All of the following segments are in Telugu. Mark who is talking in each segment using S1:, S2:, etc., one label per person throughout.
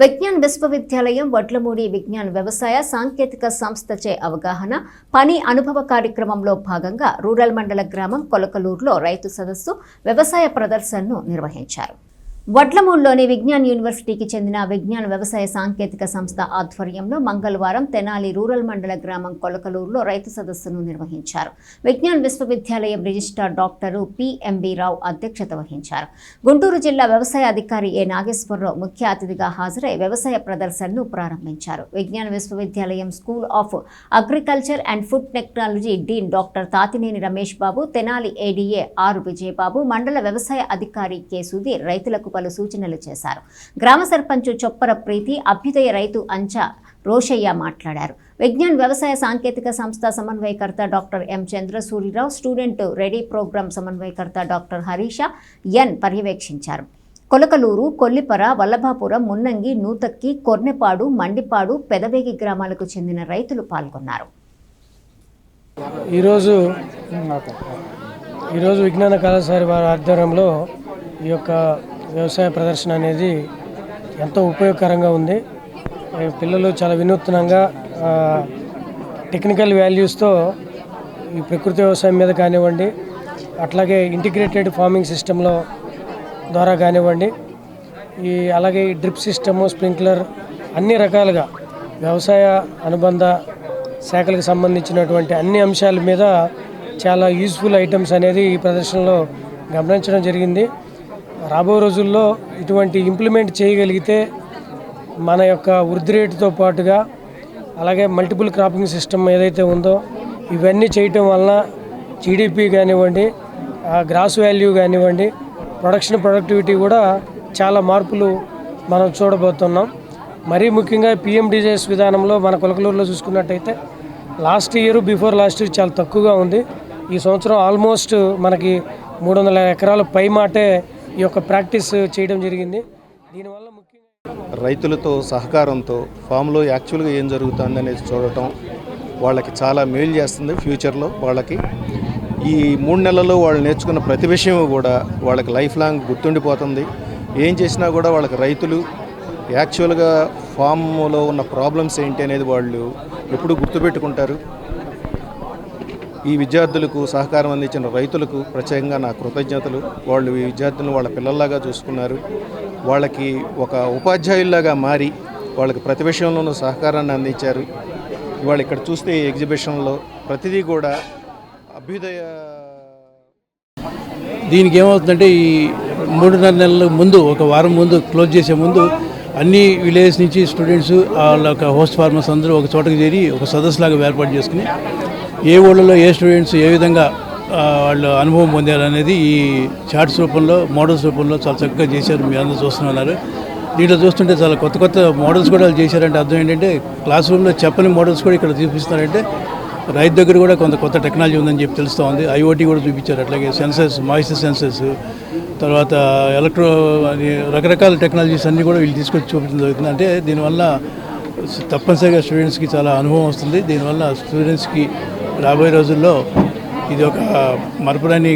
S1: విజ్ఞాన్ విశ్వవిద్యాలయం వడ్లమూడి విజ్ఞాన్ వ్యవసాయ సాంకేతిక సంస్థచే అవగాహన పని అనుభవ కార్యక్రమంలో భాగంగా రూరల్ మండల గ్రామం కొలకలూరులో రైతు సదస్సు వ్యవసాయ ప్రదర్శనను నిర్వహించారు. వడ్లమూడులోని విజ్ఞాన్ యూనివర్సిటీకి చెందిన విజ్ఞాన్ వ్యవసాయ సాంకేతిక సంస్థ ఆధ్వర్యంలో మంగళవారం తెనాలి రూరల్ మండల గ్రామం కొలకలూరులో రైతు సదస్సును నిర్వహించారు. విజ్ఞాన్ విశ్వవిద్యాలయం రిజిస్ట్రార్ డాక్టరు పిఎంబి రావు అధ్యక్షత వహించారు. గుంటూరు జిల్లా వ్యవసాయ అధికారి ఏ. నాగేశ్వరరావు ముఖ్య అతిథిగా హాజరై వ్యవసాయ ప్రదర్శనను ప్రారంభించారు. విజ్ఞాన్ విశ్వవిద్యాలయం school of agriculture and food technology dean doctor Tatineni Ramesh Babu Tenali ADA R Vijayababu మండల వ్యవసాయ అధికారి కె. సుధీర్ రైతులకు పలు సూచనలు చేశారు. గ్రామ సర్పంచ్ చొప్పర ప్రీతి అభ్యుదయ రైతు అంచా రోషయ్య మాట్లాడారు. విజ్ఞాన్ వ్యవసాయ సాంకేతిక సంస్థ సమన్వయకర్త doctor M Chandrasurirao student ready program సమన్వయకర్త డాక్టర్ హరీష ఎన్ పర్యవేక్షించారు. కొలకలూరు కొల్లిపర వల్లభాపురం మున్నంగి నూతక్కి కొర్నెపాడు మండిపాడు పెదవేగి గ్రామాలకు చెందిన రైతులు పాల్గొన్నారు.
S2: ఈరోజు ఈరోజు విజ్ఞాన కళాశాల వారి ఆధ్వర్యంలో ఈ యొక్క వ్యవసాయ ప్రదర్శన అనేది ఎంతో ఉపయోగకరంగా ఉంది. పిల్లలు చాలా వినూత్నంగా టెక్నికల్ వాల్యూస్తో ఈ ప్రకృతి వ్యవసాయం మీద కానివ్వండి అట్లాగే ఇంటిగ్రేటెడ్ ఫార్మింగ్ సిస్టంలో ద్వారా కానివ్వండి ఈ అలాగే ఈ డ్రిప్ సిస్టము స్ప్రింక్లర్ అన్ని రకాలుగా వ్యవసాయ అనుబంధ శాఖలకు సంబంధించినటువంటి అన్ని అంశాల మీద చాలా యూస్ఫుల్ ఐటమ్స్ అనేది ఈ ప్రదర్శనలో గమనించడం జరిగింది. రాబో రోజుల్లో ఇటువంటి ఇంప్లిమెంట్ చేయగలిగితే మన యొక్క వృద్ధి రేటుతో పాటుగా అలాగే మల్టిపుల్ క్రాపింగ్ సిస్టమ్ ఏదైతే ఉందో ఇవన్నీ చేయటం వలన జీడిపి కానివ్వండి గ్రాస్ వాల్యూ కానివ్వండి ప్రొడక్షన్ ప్రొడక్టివిటీ కూడా చాలా మార్పులు మనం చూడబోతున్నాం. మరీ ముఖ్యంగా పిఎండిజెస్ విధానంలో మన కొలకలూరులో చూసుకున్నట్టయితే last year before last year చాలా తక్కువగా ఉంది. ఈ సంవత్సరం ఆల్మోస్ట్ మనకి మూడు వందల ఎకరాల పై మాటే ఈ యొక్క ప్రాక్టీస్ చేయడం జరిగింది. దీనివల్ల ముఖ్యంగా
S3: రైతులతో సహకారంతో ఫామ్లో యాక్చువల్గా ఏం జరుగుతుంది అనేది చూడటం వాళ్ళకి చాలా మేలు చేస్తుంది ఫ్యూచర్లో వాళ్ళకి. ఈ మూడు నెలల్లో వాళ్ళు నేర్చుకున్న ప్రతి విషయం కూడా వాళ్ళకి లైఫ్ లాంగ్ గుర్తుండిపోతుంది. ఏం చేసినా కూడా వాళ్ళకి రైతులు యాక్చువల్గా ఫామ్లో ఉన్న ప్రాబ్లమ్స్ ఏంటి అనేది వాళ్ళు ఎప్పుడు గుర్తుపెట్టుకుంటారు. ఈ విద్యార్థులకు సహకారం అందించిన రైతులకు ప్రత్యేకంగా నా కృతజ్ఞతలు. వాళ్ళు ఈ విద్యార్థులను వాళ్ళ పిల్లల్లాగా చూసుకున్నారు. వాళ్ళకి ఒక ఉపాధ్యాయుల్లాగా మారి వాళ్ళకి ప్రతి విషయంలోనూ సహకారాన్ని అందించారు. ఇవాళ ఇక్కడ చూస్తే ఈ ఎగ్జిబిషన్లో ప్రతిదీ కూడా అభ్యుదయ
S4: దీనికి ఏమవుతుందంటే ఈ మూడున్నర నెలల ముందు ఒక వారం ముందు క్లోజ్ చేసే ముందు అన్ని విలేజెస్ నుంచి స్టూడెంట్స్ వాళ్ళ యొక్క హోస్ట్ ఫార్మర్స్ అందరూ ఒక చోటకి చేరి ఒక సదస్సులాగా ఏర్పాటు చేసుకుని ఏ ఊళ్ళలో ఏ స్టూడెంట్స్ ఏ విధంగా వాళ్ళు అనుభవం పొందారు అనేది ఈ చార్ట్స్ రూపంలో మోడల్స్ రూపంలో చాలా చక్కగా చేశారు మీ అందరూ చూస్తున్నారు. దీంట్లో చూస్తుంటే చాలా కొత్త కొత్త మోడల్స్ కూడా వాళ్ళు చేశారంటే అర్థం ఏంటంటే క్లాస్ రూమ్లో చెప్పని మోడల్స్ కూడా ఇక్కడ చూపిస్తున్నారంటే రైతు దగ్గర కూడా కొంత కొత్త టెక్నాలజీ ఉందని చెప్పి తెలుస్తూ ఉంది. ఐఓటీ కూడా చూపించారు. అట్లాగే సెన్సర్స్ మాయిశ్చర్ సెన్సర్స్ తర్వాత ఎలక్ట్రో రకరకాల టెక్నాలజీస్ అన్నీ కూడా వీళ్ళు తీసుకొచ్చి చూపించడం జరుగుతుంది. అంటే దీనివల్ల తప్పనిసరిగా స్టూడెంట్స్కి చాలా అనుభవం వస్తుంది. దీనివల్ల స్టూడెంట్స్కి రాబోయే రోజుల్లో ఇది ఒక మరపురాని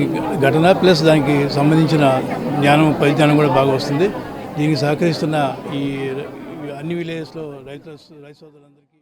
S4: ఘటన ప్లస్ దానికి సంబంధించిన జ్ఞానం పరిజ్ఞానం కూడా బాగా వస్తుంది. దీనికి సహకరిస్తున్న ఈ అన్ని విలేజెస్లో రైతు రైతు సోదరులందరికీ